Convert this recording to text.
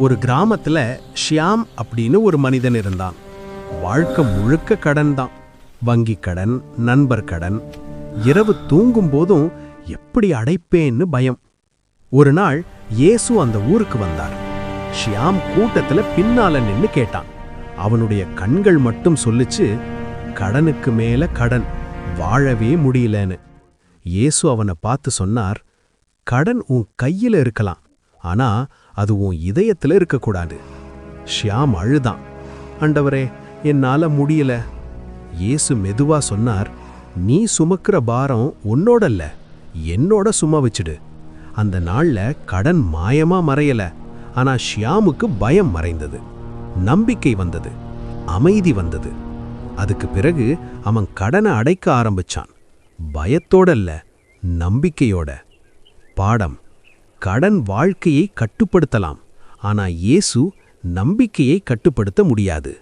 ஒரு கிராமத்துல ஷியாம் அப்படின்னு ஒரு மனிதன் இருந்தான். வாழ்க்கை முழுக்க கடன் தான். வங்கி கடன் நண்பர் கடன். இரவு தூங்கும் போதும் எப்படி அடைப்பேன்னு பயம். ஒரு நாள் இயேசு அந்த ஊருக்கு வந்தார். ஷியாம் கூட்டத்துல பின்னால நின்னு கேட்டான். அவனுடைய கண்கள் மட்டும் சொல்லுச்சு கடனுக்கு மேல கடன். வாழவே முடியலன்னு. இயேசு அவனை பார்த்து சொன்னார் கடன் உன் கையில இருக்கலாம். ஆனா அது உன் இதயத்தில் இருக்கக்கூடாது. ஷியாம் அழுதான். ஆண்டவரே என்னால் முடியல. இயேசு மெதுவா சொன்னார் நீ சுமக்கிற பாரம் உன்னோடல்ல என்னோட சும வச்சிடு. அந்த நாள்ல கடன் மாயமா மறையல ஆனா ஷியாமுக்கு பயம் மறைந்தது. நம்பிக்கை வந்தது அமைதி வந்தது. அதுக்கு பிறகு அவன் கடனை அடைக்க ஆரம்பிச்சான். பயத்தோடல்ல நம்பிக்கையோட. பாடம். கடன் வாழ்க்கையை கட்டுப்படுத்தலாம். ஆனா இயேசு நம்பிக்கையை கட்டுப்படுத்த முடியாது.